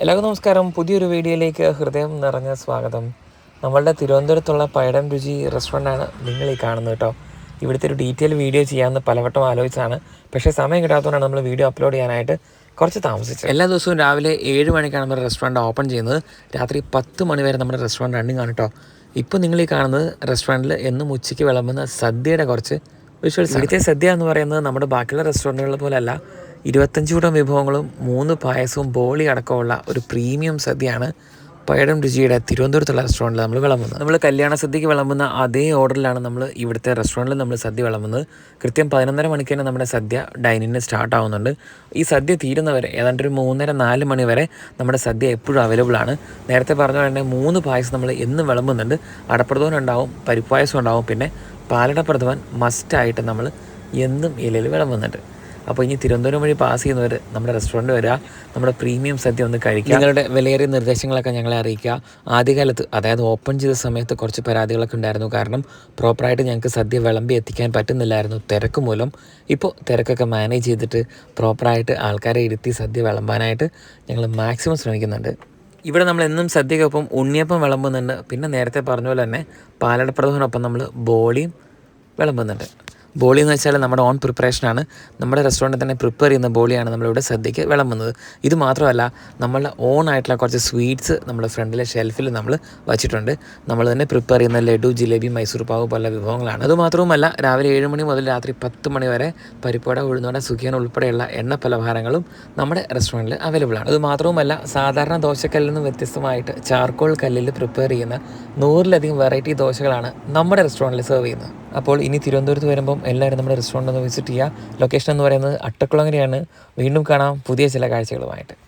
എല്ലാവർക്കും നമസ്കാരം. പുതിയൊരു വീഡിയോയിലേക്ക് ഹൃദയം നിറഞ്ഞ സ്വാഗതം. നമ്മളുടെ തിരുവനന്തപുരത്തുള്ള പഴം രുചി റെസ്റ്റോറന്റാണ് നിങ്ങൾ ഈ കാണുന്നത് കേട്ടോ. ഇവിടുത്തെ ഒരു ഡീറ്റെയിൽ വീഡിയോ ചെയ്യാമെന്ന് പലവട്ടം ആലോചിച്ചാണ് പക്ഷേ സമയം കിട്ടാത്തതുകൊണ്ടാണ് നമ്മൾ വീഡിയോ അപ്ലോഡ് ചെയ്യാനായിട്ട് കുറച്ച് താമസിച്ചത്. എല്ലാ ദിവസവും രാവിലെ ഏഴ് മണിക്കാണ് നമ്മുടെ റെസ്റ്റോറന്റ് ഓപ്പൺ ചെയ്യുന്നത്. രാത്രി പത്ത് മണി വരെ നമ്മുടെ റെസ്റ്റോറന്റ് റണ്ണിങ് ആണ് കേട്ടോ. ഇപ്പോൾ നിങ്ങൾ ഈ കാണുന്നത് റെസ്റ്റോറന്റിൽ എന്നും ഉച്ചയ്ക്ക് വിളമ്പുന്ന സദ്യയുടെ കുറച്ച് ഇവിടുത്തെ സദ്യ എന്ന് പറയുന്നത് നമ്മുടെ ബാക്കിയുള്ള റെസ്റ്റോറന്റുകളെ പോലെയല്ല ഇരുപത്തഞ്ച് കൂട്ടം വിഭവങ്ങളും മൂന്ന് പായസവും ബോളി അടക്കമുള്ള ഒരു പ്രീമിയം സദ്യയാണ് പയടം രുചിയുടെ തിരുവനന്തപുരത്തുള്ള റെസ്റ്റോറന്റിൽ നമ്മൾ വിളമ്പുന്നത്. നമ്മൾ കല്യാണ സദ്യക്ക് വിളമ്പുന്ന അതേ ഓർഡറിലാണ് നമ്മൾ ഇവിടുത്തെ റെസ്റ്റോറന്റിൽ നമ്മൾ സദ്യ വിളമ്പുന്നത്. കൃത്യം പതിനൊന്നര മണിക്ക് തന്നെ നമ്മുടെ സദ്യ ഡൈനിങ്ങിന് സ്റ്റാർട്ട് ആവുന്നുണ്ട്. ഈ സദ്യ തീരുന്നവരെ ഏതാണ്ട് ഒരു മൂന്നര നാല് മണി വരെ നമ്മുടെ സദ്യ എപ്പോഴും അവൈലബിൾ ആണ്. നേരത്തെ പറഞ്ഞ പോലെ തന്നെ മൂന്ന് പായസം നമ്മൾ എന്നും വിളമ്പുന്നുണ്ട്. അടപ്രഥമൻ ഉണ്ടാവും പരിപ്പായസം ഉണ്ടാവും പിന്നെ പാലട പ്രഥമൻ മസ്റ്റായിട്ട് നമ്മൾ എന്നും ഇലയിൽ വിളമ്പുന്നുണ്ട്. അപ്പോൾ ഇനി തിരുവനന്തപുരം വഴി പാസ് ചെയ്യുന്നവർ നമ്മുടെ റെസ്റ്റോറന്റ് വരിക നമ്മുടെ പ്രീമിയം സദ്യ ഒന്ന് കഴിക്കുക നിങ്ങളുടെ വിലയേറിയ നിർദ്ദേശങ്ങളൊക്കെ ഞങ്ങളെ അറിയിക്കുക. ആദ്യകാലത്ത് അതായത് ഓപ്പൺ ചെയ്ത സമയത്ത് കുറച്ച് പരാതികളൊക്കെ ഉണ്ടായിരുന്നു. കാരണം പ്രോപ്പറായിട്ട് ഞങ്ങൾക്ക് സദ്യ വിളമ്പി എത്തിക്കാൻ പറ്റുന്നില്ലായിരുന്നു തിരക്ക് മൂലം. ഇപ്പോൾ തിരക്കൊക്കെ മാനേജ് ചെയ്തിട്ട് പ്രോപ്പറായിട്ട് ആൾക്കാരെ ഇരുത്തി സദ്യ വിളമ്പാനായിട്ട് ഞങ്ങൾ മാക്സിമം ശ്രമിക്കുന്നുണ്ട്. ഇവിടെ നമ്മൾ എന്നും സദ്യക്കൊപ്പം ഉണ്ണിയപ്പം വിളമ്പുന്നുണ്ട്. പിന്നെ നേരത്തെ പറഞ്ഞ പോലെ തന്നെ പാലടപ്രഥമനൊപ്പം നമ്മൾ ബോളിയും വിളമ്പുന്നുണ്ട്. ബോളി എന്ന് വെച്ചാൽ നമ്മുടെ ഓൺ പ്രിപ്പറേഷനാണ്. നമ്മുടെ റെസ്റ്റോറന്റിൽ തന്നെ പ്രിപ്പയർ ചെയ്യുന്ന ബോളിയാണ് നമ്മളിവിടെ സദ്യക്ക് വിളമ്പുന്നത്. ഇത് മാത്രമല്ല നമ്മളുടെ ഓൺ ആയിട്ടുള്ള കുറച്ച് സ്വീറ്റ്സ് നമ്മുടെ ഫ്രണ്ടിലെ ഷെൽഫിൽ നമ്മൾ വച്ചിട്ടുണ്ട്. നമ്മൾ തന്നെ പ്രിപ്പയർ ചെയ്യുന്ന ലഡു ജിലേബി മൈസൂർ പാവ് പോലുള്ള വിഭവങ്ങളാണ്. അതുമാത്രവുമല്ല രാവിലെ ഏഴ് മണി മുതൽ രാത്രി പത്ത് മണി വരെ പരിപ്പുവട ഉഴുന്നുവട സുഖിയൻ ഉൾപ്പെടെയുള്ള എണ്ണ പലഹാരങ്ങളും നമ്മുടെ റെസ്റ്റോറന്റിൽ അവൈലബിൾ ആണ്. അതുമാത്രവുമല്ല സാധാരണ ദോശക്കല്ലിൽ നിന്ന് വ്യത്യസ്തമായിട്ട് ചാർക്കോൾ കല്ലിൽ പ്രിപ്പയർ ചെയ്യുന്ന നൂറിലധികം വെറൈറ്റി ദോശകളാണ് നമ്മുടെ റെസ്റ്റോറന്റിൽ സെർവ് ചെയ്യുന്നത്. അപ്പോൾ ഇനി തിരുവനന്തപുരത്ത് വരുമ്പം എല്ലാവരും നമ്മുടെ റെസ്റ്റോറന്റ് ഒന്ന് വിസിറ്റ് ചെയ്യുക. ലൊക്കേഷൻ എന്ന് പറയുന്നത് അട്ടക്കുളങ്ങരയാണ്. വീണ്ടും കാണാം. പുതിയ ചില കാഴ്ചകളുമായിട്ട്.